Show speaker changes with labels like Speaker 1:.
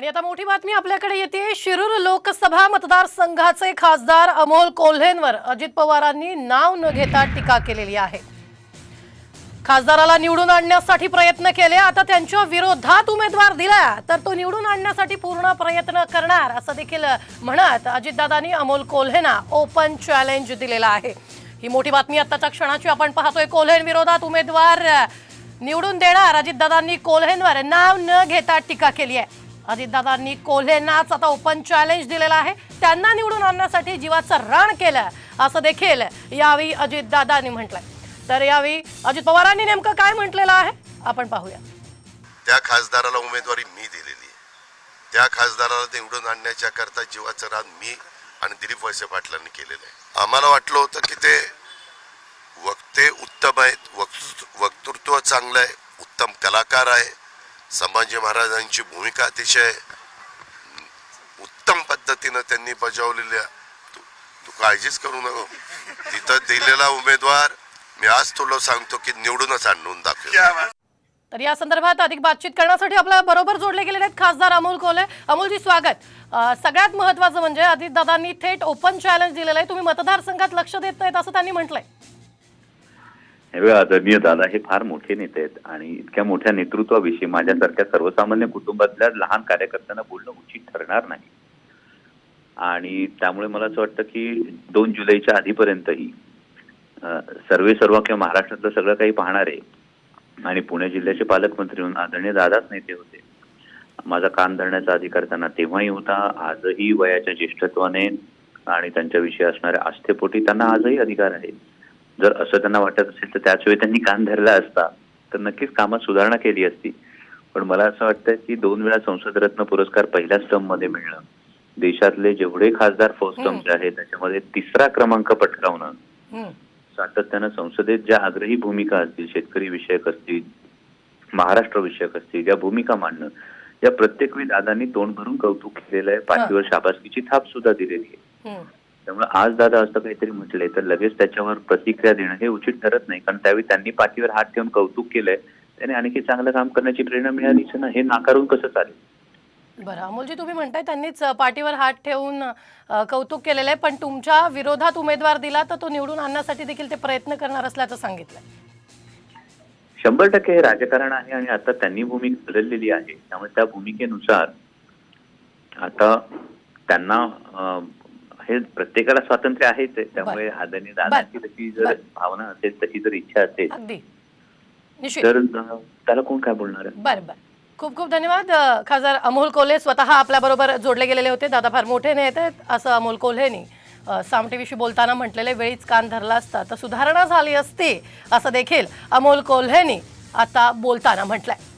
Speaker 1: आणि आता मोठी बातमी आपल्याकडे येते. शिरूर लोकसभा मतदारसंघाचे खासदार अमोल कोल्हेंवर अजित पवारांनी नाव न घेता टीका केलेली आहे. खासदाराला निवडून आणण्यासाठी प्रयत्न केले. आता त्यांच्या विरोधात उमेदवार दिला. तर तो निवडून आणण्यासाठी पूर्ण प्रयत्न करणार असं देखील म्हणत अजितदादांनी अमोल कोल्हेना ओपन चॅलेंज दिलेला आहे. ही मोठी बातमी आत्ताच्या क्षणाची आपण पाहतोय. कोल्हेन विरोधात उमेदवार निवडून देणार. अजितदादांनी कोल्हेंवर नाव न घेता टीका केली आहे. अजितदादांनी कोल्हेंनाच आता ओपन चॅलेंज दिलेला आहे. त्यांना निवडून आणण्यासाठी जीवाचं रान केलं असं देखील यावेळी अजितदादांनी म्हटलंय. तर यावेळी अजित पवारांनी नेमकं काय म्हटलेलं आहे? आपण पाहूया.
Speaker 2: त्या खासदाराला उमेदवारी मी दिलेली आहे. त्या खासदाराला निवडून आणण्याच्या करता जीवाचं रान मी आणि दिलीप वळसे पाटलांनी केलेलं आहे. आम्हाला वाटलं होतं की ते वक्ते उत्तम आहेत. वक्तृत्व चांगलं आहे. उत्तम कलाकार आहे. संभाजी महाराजांची भूमिका अतिशय उत्तम पद्धतीनं त्यांनी बजावलेली आहे. तू तू काळजीच करू नको. तिथं दिलेला उमेदवार मी आज तुला सांगतो की निवडूनच आणून दाखव
Speaker 1: तर या संदर्भात अधिक बातचीत करण्यासाठी आपल्या बरोबर जोडले गेलेले आहेत खासदार अमोल कोल्हे. अमोलजी स्वागत. सगळ्यात महत्वाचं म्हणजे अजितदादांनी थेट ओपन चॅलेंज दिलेलं आहे. तुम्ही मतदारसंघात लक्ष देत नाहीत असं त्यांनी म्हटलंय.
Speaker 3: हे आदरणीय दादा हे फार मोठे नेते आहेत आणि इतक्या मोठ्या नेतृत्वाविषयी माझ्यासारख्या सर्वसामान्य कुटुंबातल्या लहान कार्यकर्त्यांना बोलणं उचित ठरणार नाही. आणि त्यामुळे मला असं वाटतं की दोन जुलैच्या आधीपर्यंतही सर्वे सर्व किंवा महाराष्ट्रातलं सगळं काही पाहणारे आणि पुणे जिल्ह्याचे पालकमंत्री म्हणून आदरणीय दादाच नेते होते. माझा कान धरण्याचा अधिकार त्यांना तेव्हाही होता आजही वयाच्या ज्येष्ठत्वाने आणि त्यांच्याविषयी असणाऱ्या आस्थेपोटी त्यांना आजही अधिकार आहे. जर असं त्यांना वाटत असेल तर त्याच वेळी त्यांनी कान धरला असता तर नक्कीच कामात सुधारणा केली असती. पण मला असं वाटतं की दोन वेळा संसद रत्न पुरस्कार पहिल्या स्तंभमध्ये मिळणं देशातले जेवढे खासदार फर्स्ट टर्मचे आहेत त्याच्यामध्ये तिसरा क्रमांक पटकावणं. सातत्यानं संसदेत ज्या आग्रही भूमिका असतील शेतकरी विषयक असतील महाराष्ट्र विषयक असतील या भूमिका मांडणं या प्रत्येक वेळी दादांनी तोंड भरून कौतुक केलेलं आहे. पाठीवर शाबासकीची थाप सुद्धा दिलेली आहे. त्यामुळे आज दादा असं काहीतरी म्हटलंय तर लगेच त्याच्यावर प्रतिक्रिया देणं हे उचित ठरत नाही. कारण त्यावेळी त्यांनी पाठीवर हात ठेवून कौतुक केलंय. त्याने आणखी चांगलं काम करण्याची प्रेरणा मिळालीच ना हे नाकारून कसं चालेल?
Speaker 1: बरं अमोलजी तुम्ही म्हणताय त्यांनीच पाठीवर हात ठेवून कौतुक केलेलं आहे पण तुमच्या विरोधात उमेदवार दिला तर तो निवडून आणण्यासाठी देखील ते प्रयत्न करणार असल्याचं सांगितलंय.
Speaker 3: शंभर टक्के हे राजकारण आहे आणि आता त्यांनी भूमिका बदललेली आहे. त्यामुळे त्या भूमिकेनुसार आता त्यांना हे प्रत्येकाला स्वातंत्र्य आहेच आहे. त्यामुळे आदरणीय दादाची तशी जर. भावना असेल तशी जर इच्छा असेल तर त्याला कोण काय बोलणार आहे?
Speaker 1: बरं बरं. खूप खूप धन्यवाद. खासदार अमोल कोल्हे स्वतः आपल्याबरोबर जोडले गेलेले होते. दादा फार मोठे नेते आहेत असं अमोल कोल्हेनी साम टीव्हीशी बोलताना म्हटलेले वेळीच कान धरला असता. तर सुधारणा झाली असती असं देखील अमोल कोल्हेनी आता बोलताना म्हटलंय.